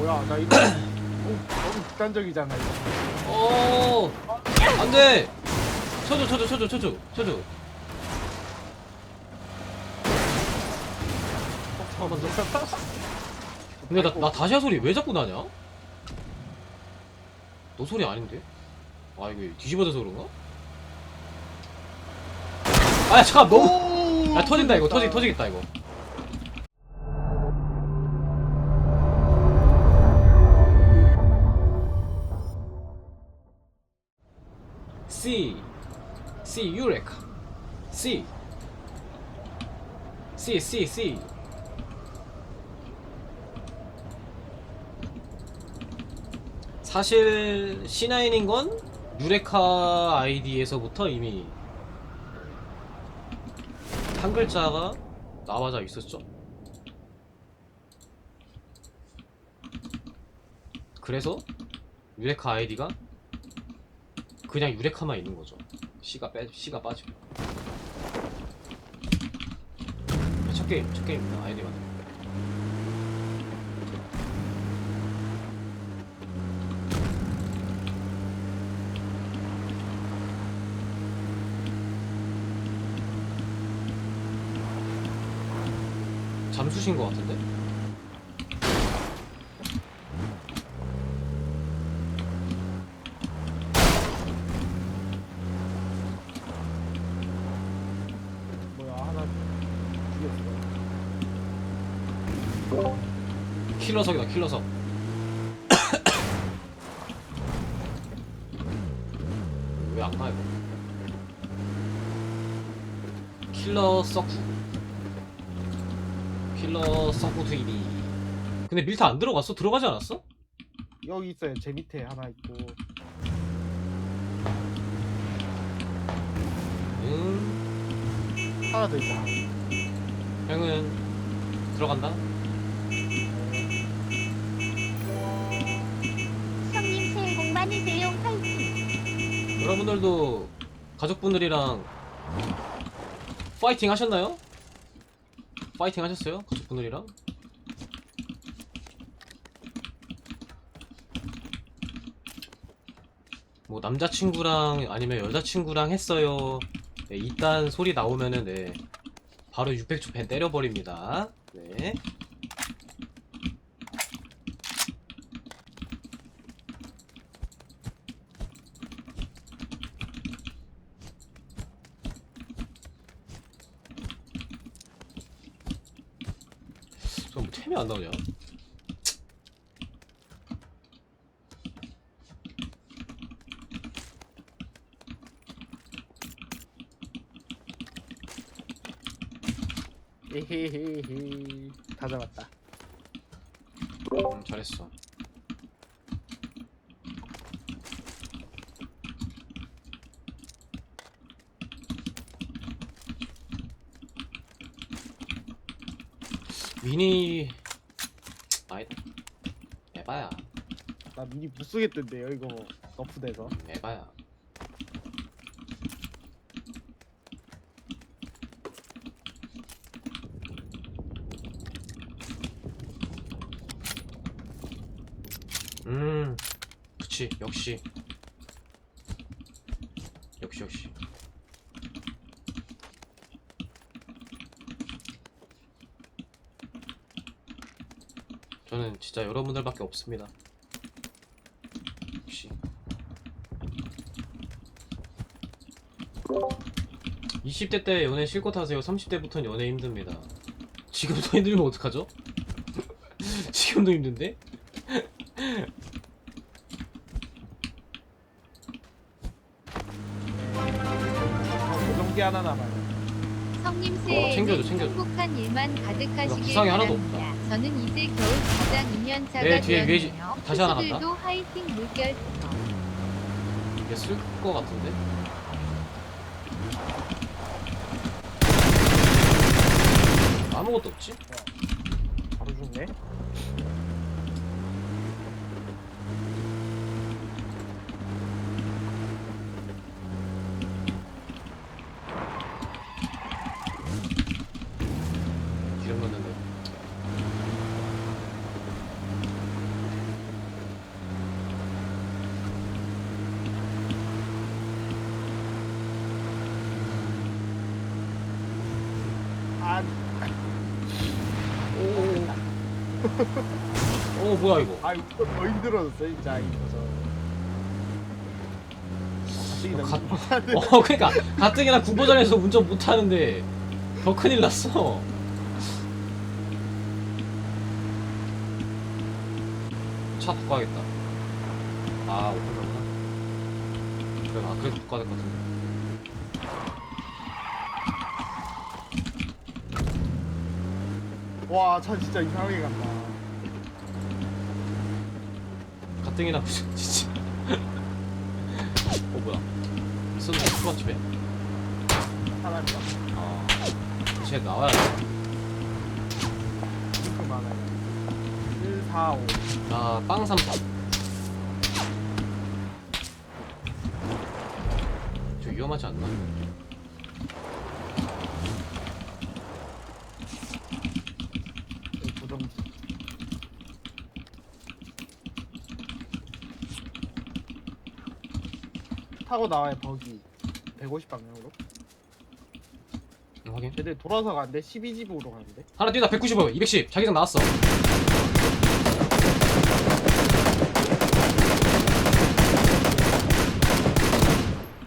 뭐야? 나 이거 너무, 너무 극단적이잖아 이거. 어! 안돼! 쳐줘 쳐줘 쳐줘 쳐줘 쳐줘. 더 근데 나, 나 다시야 소리 왜 자꾸 나냐? 너 소리 아닌데? 아 이거 뒤집어져서 그런가? 아 잠깐 너무 야 터진다 이거. 터지 터지겠다 이거 C. C 유레카 C. C C C. 사실 C9인 건 유레카 아이디에서부터 이미 한 글자가 나와져 있었죠. 그래서 유레카 아이디가 그냥 유레카만 있는 거죠. C가 빼 C가 빠지고. 첫 게임 첫 게임입니다 아이디가. 잠수신 것 같은데? 뭐야 하나 죽였어 킬러석이다 킬러석. 왜 안가 이거? 킬러 서쿠 킬러 서쿠 TV 근데 밀타 안 들어갔어? 들어가지 않았어? 여기 있어요. 제 밑에 하나 있고. 응. 하나 더 있다. 형은 들어간다 여러분들도 가족분들이랑 파이팅 하셨나요? 파이팅 하셨어요? 가족분들이랑? 뭐 남자친구랑 아니면 여자친구랑 했어요 네, 이딴 소리 나오면은 네 바로 600초 밴 때려버립니다 네 저 뭐 템이 안 나오냐? 에헤헤헤 다 잡았다 음, 잘했어. 미니 아니다. 에바야. 나 미니 못 쓰겠던데요 이거 너프돼서 음, 에바야. 음, 그치, 역시. 역시, 역시. 저는 진짜 여러분들밖에 없습니다. 역시. 20대 때 연애 실컷 하세요. 30대부터는 연애 힘듭니다. 지금도 힘들면 어떡하죠? 지금도 힘든데? 고정기 하나 남아요 성님 어, 새해에는 챙겨줘, 챙겨줘. 행복한 일만 가득하시길 부상이 하나도 바랍니다 저는 이제 겨울 가장 2년차가 네, 뒤에 위에 되었네요 다시 하나 간다. 도 화이팅 물결 이게 쓸것 같은데? 아무것도 없지? 바로 죽네 오. 뭐야 이거? 아 이거 더 힘들어졌어 진짜 이거 저 어 그러니까 가뜩이나 국보전에서 운전 못하는데 더 큰일 났어. 차 바꿔야겠다. 아 오픈런구나. 그래 아 그래도 바꿔야 될 것 같은데. 차 진짜 이상하게 간다. 가뜩이나 무슨 진짜. 어 뭐야. 있었는데 수박 집에 사람이다 아쟤 나와야 돼. 이렇게 많아요. 1, 4, 5나빵 삼삼 저 위험하지 않나? 여기 고정지 타고 나와요 버기. 150 방향으로. 응, 확인. 쟤들 돌아서 가는데 12집으로 가는데? 하나 뛰다 195 210 자기장 나왔어.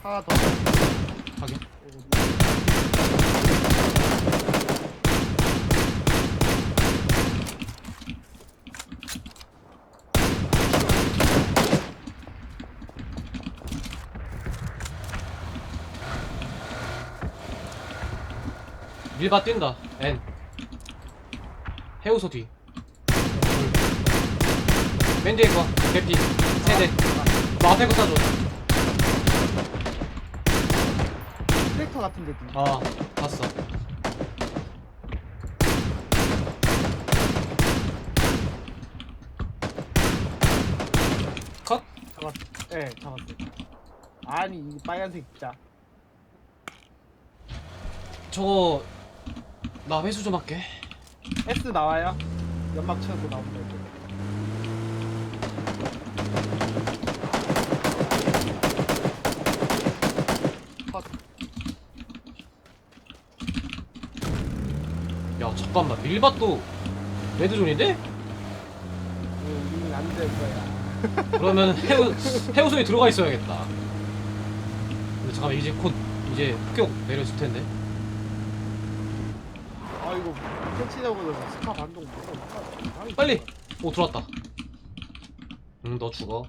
하나 더. 확인 밀바 뛴다. N. 해우소 뒤. 맨 뒤에 거. 개피 세대. 너 앞에 거 사줘. 트랙터 같은 있고. 아 봤어. 컷? 잡았어 예 잡았어 아니 이 빨간색 진짜. 저거 나 회수 좀 할게. S 나와요. 연막 나옵니다 이제 컷. 야 잠깐만. 밀밭도 레드존인데? 우리는 안될 거야. 그러면 해우, 해우소에 들어가 있어야겠다. 근데 잠깐만 이제 곧 이제 폭격 내려줄 텐데 아 캐치자고 스카 반동 무서워 빨리! 오 들어왔다. 응 너 죽어.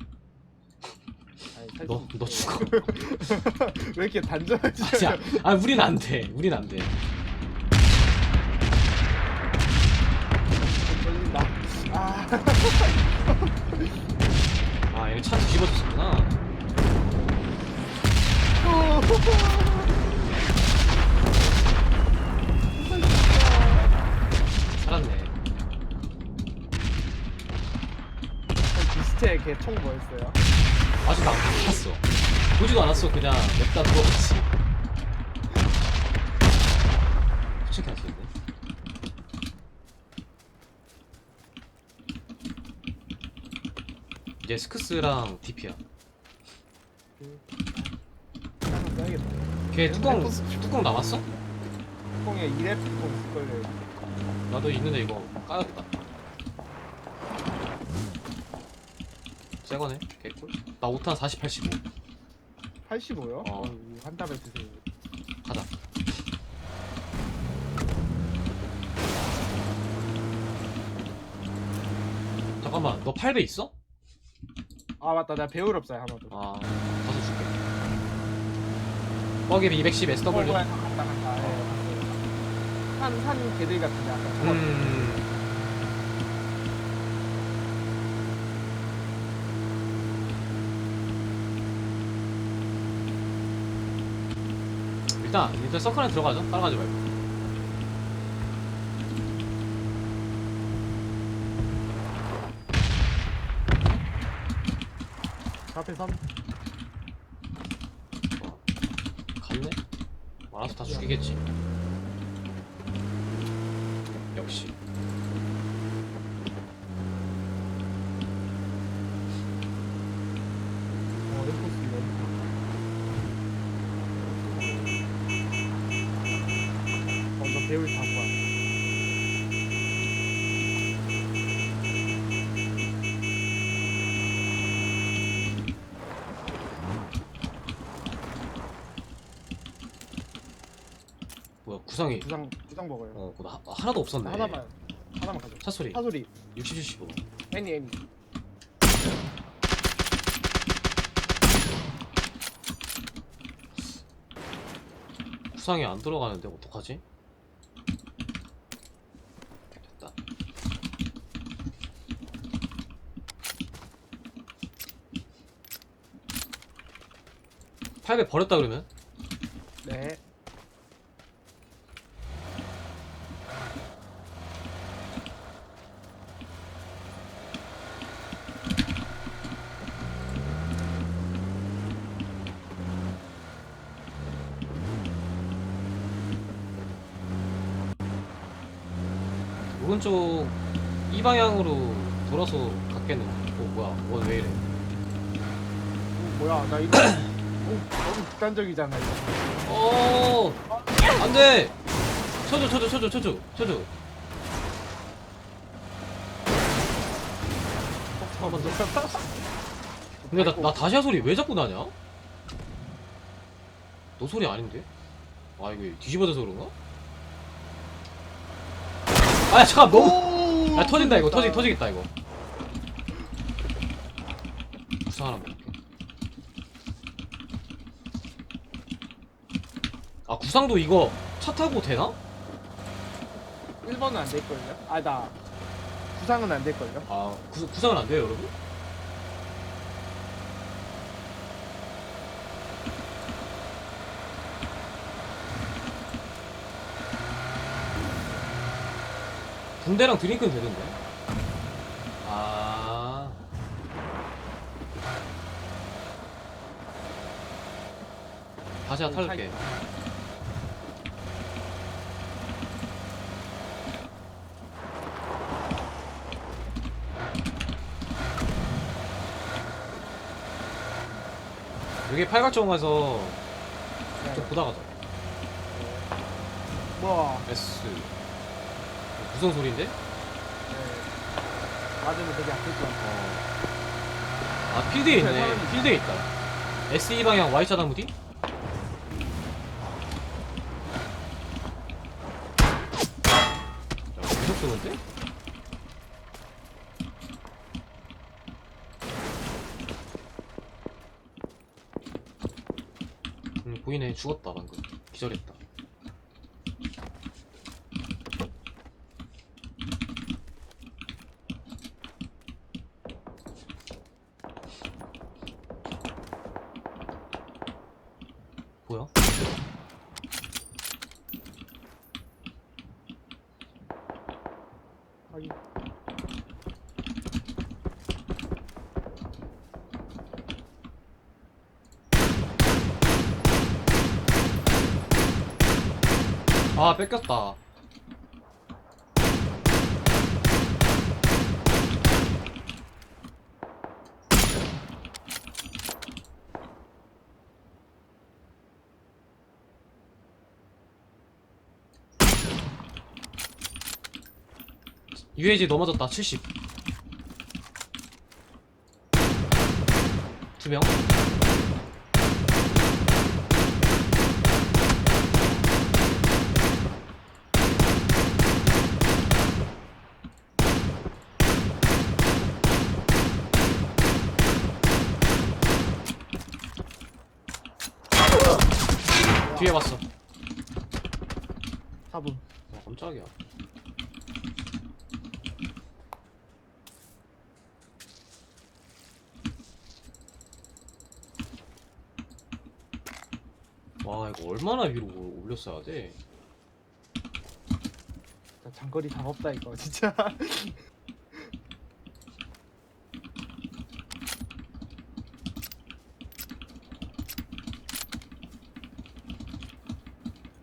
너 너 죽어. 왜 이렇게 단정하지 아니야. 아 우린 안돼. 우린 안돼. 걸린다. 아. 아 얘네 차 뒤집어졌었구나. 살 걔총 뭐였어요? 아직 안 봤어. 보지도 않았어. 그냥 냅다 들어갔지. 솔직히 하시는데? 이제 스크스랑 DP야. 하나 써야겠다. 걔 뚜껑 뚜껑 남았어? 뚜껑에 2랩 뚜껑 있을걸요 나도 있는데 이거 까였다 새 거네. 개꿀. 나 5탄 40, 85 85요? 어. 어. 한 답에 드세요. 가자. 잠깐만 너 8배 있어? 아 맞다. 나 배울 없어요 하나도. 아 가서 줄게. 뻐기 210 SW 어, 뭐야, 갔다 갔다. 예, 산, 산 개들 같은데 아까 저거. 음 일단 일단 서클 안에 들어가자 따라가지 말고. 저 앞에 선 갔네? 알아서 다 죽이겠지 역시 어, 램포스 램포스 어, 저 배울 다 뭐야 구상이 구상 구상 먹어요. 어 그거 하, 하나도 없었네 하나만 하나만 가져. 차 소리 사소리 60, 75 애니 애니. 구상이 안 들어가는데 어떡하지? 됐다 팔배 버렸다 그러면? 네. 오른쪽 이 방향으로 돌아서 갔겠는데 어 뭐야 원 왜 이래 어, 뭐야 나 이거 어, 너무 극단적이잖아 이거. 어 안돼 쳐줘 쳐줘 쳐줘 쳐줘 쳐줘 한번 더. 근데 나, 나 다시아 소리 왜 자꾸 나냐? 너 소리 아닌데? 아 이거 뒤집어져서 그런가? 아 잠깐 너무 아 터진다 이거 터지 터지겠다 이거 구상 하나 먹을게 아 구상도 이거 차 타고 되나? 1번은 안 될걸요? 아나 구상은 안 될걸요? 아 구, 구상은 안 돼요 여러분? 군대랑 드링크는 되던데? 아. 다시야 탈게. 여기 팔각정 가서 네. 좀 보다 가자. 뭐야? S 무슨 소리인데? 네. 맞으면 되게 아플 것 같아. 어. 아 필드에 있네 사람이 필드에 있다 SE 방향 Y자 나무 뒤? 야 계속 쏘는데? 음 보이네 죽었다 방금 기절했다 뭐야? 하긴. 아 뺏겼다. UAG 넘어졌다 70 두명 뒤에 왔어 4분. 어, 깜짝이야 와 이거 얼마나 위로 올렸어야 돼? 진짜 장거리 작업다 이거 진짜.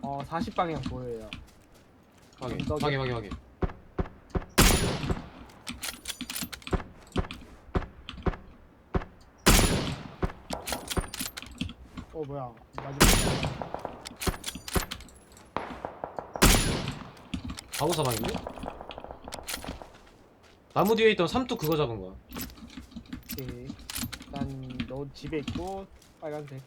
어, 40방향 보여요. 확인 언덕에. 확인 확인 확인 어, 뭐야. 마지막. 바보 사방인데? 나무 뒤에 있던 삼뚝 그거 잡은 거야 오케이. 일단 너 집에 있고 빨간색.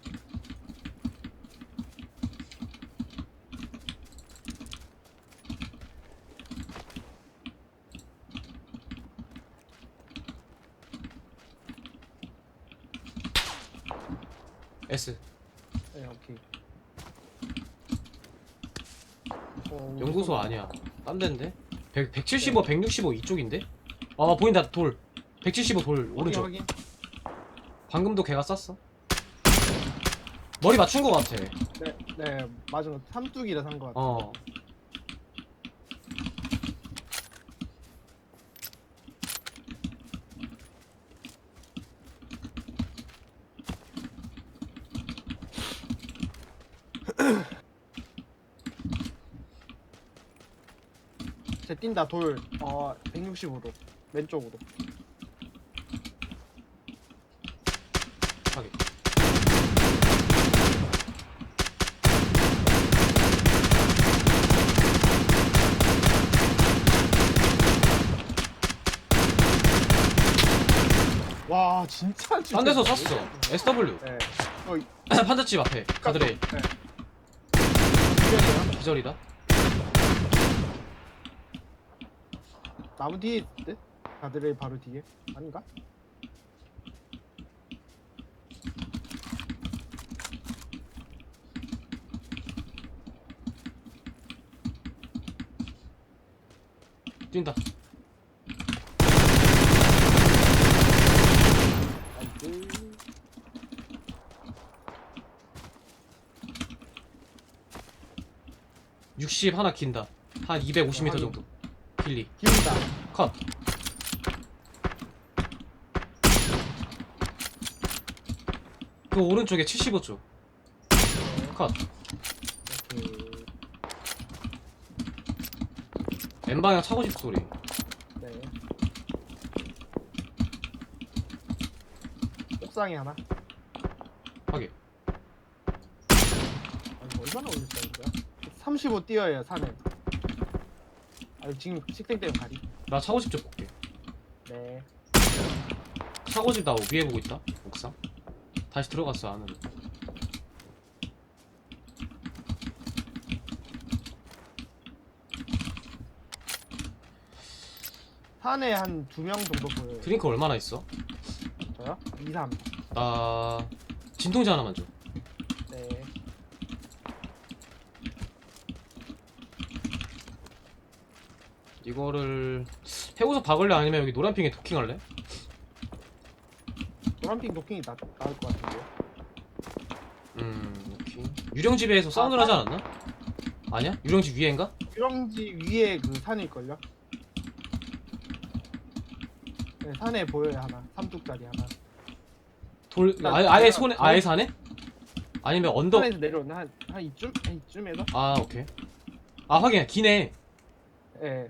S. 네 오케이. 어, 연구소. 아니야. 딴 데인데? 100, 175 165 이쪽인데? 아 보인다 돌. 175돌 확인, 오른쪽. 확인. 방금도 걔가 쐈어? 머리 맞춘 거 같아. 네, 네 맞은 거 삼뚝이라 산거 같아. 어 쟤 뛴다 돌. 어, 165도 왼쪽으로. 하게 와 진짜 딴 데서 쐈어. SW 네. 어, 이- 판자집 앞에. 가드레이 네. 기절이다 기절이다 나무 뒤에 있대? 가드레일 바로 뒤에 아닌가? 뛴다 나이스 60 하나 긴다 한 250m 확인. 정도 길리. 기운다. 컷. 그 오른쪽에 75쪽 컷. 오케이. N방향 차고집 소리. 네. 옥상에 하나? 하게 아니 얼마나 올렸다는 거야? 35 뛰어야 산에 아니 지금 식생 때문에 가리. 나 차고집 쪽 볼게. 네. 차고집 나 위에 보고 있다 옥상. 다시 들어갔어 안으로. 산에 한 두 명 정도 보여요 드링크 얼마나 있어? 저요? 2, 3 나 진통제 하나만 줘 네. 이거를 해우서 박을래 아니면 여기 노란핑에 도킹할래? 노란핑 도킹이 나, 나을 것 같은데요 음 오케이 유령집에서 사운드를 하지 않았나? 아니야? 유령집 위에인가? 유령지 위에 그 산일걸요? 네 산에 보여요 하나 3뚝짜리 하나 돌 나- 아예, 아예 손에 아예 사네? 아니면 언덕 산에서 내려오는 한, 한 이쯤? 한 이쯤에서? 아 오케이 아 확인 기네 예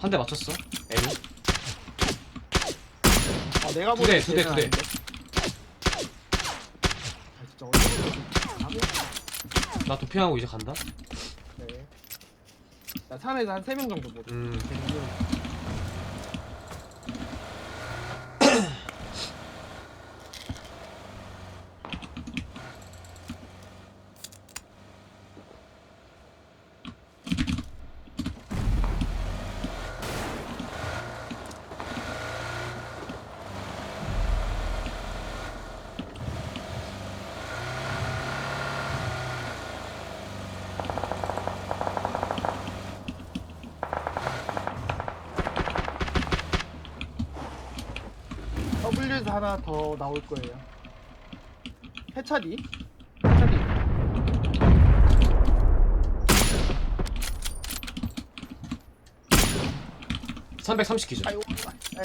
한 대 맞췄어 M 아, 내가 두 대, 보는 두 대, 두 대. 아닌데? 아 진짜 어디 나 도핑하고 이제 간다 네. 나 산에서 한 3명 정도 보여 음 하나 더 나올 거예요. 해차디? 해차디 330 기준 아이고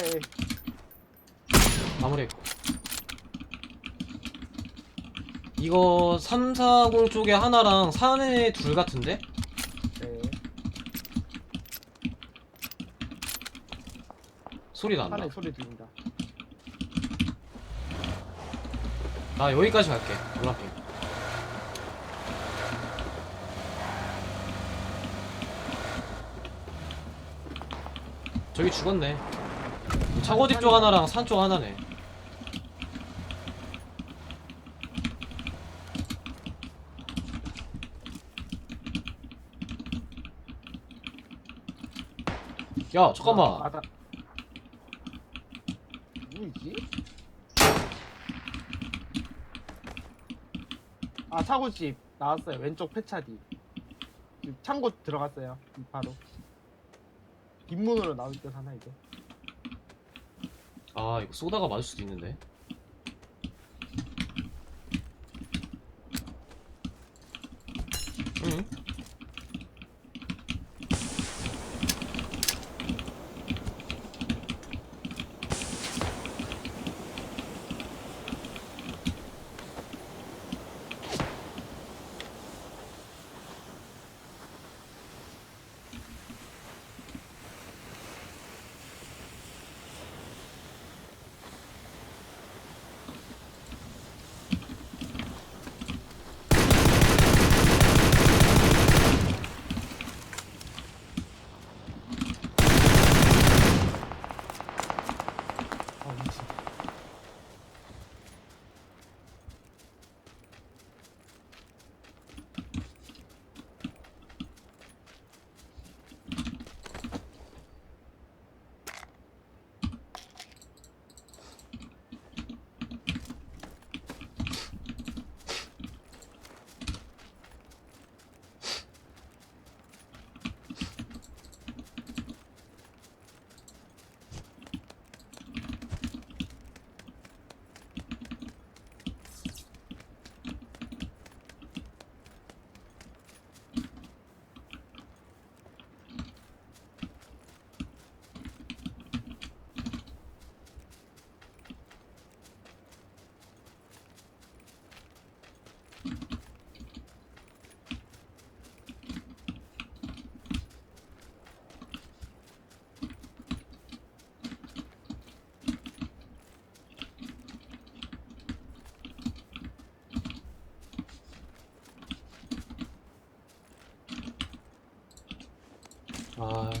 에이 마무리했고. 이거 340 쪽에 하나랑 산에 둘 같은데? 네. 소리 난다. 산에 소리 들린다 나 여기까지 갈게. 노란핑 저기 죽었네. 차고집 쪽 하나랑 산 쪽 하나네. 야 잠깐만 아, 나... 누구지? 아 차고집 나왔어요. 왼쪽 폐차 뒤 창고 들어갔어요. 바로. 뒷문으로 나올 듯 하나 이제 아 이거 쏘다가 맞을 수도 있는데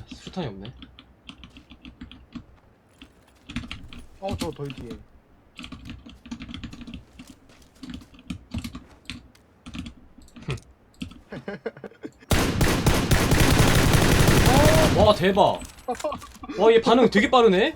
수류탄이 없네. 어저 돌 뒤에. 와 대박. 와 얘 반응 되게 빠르네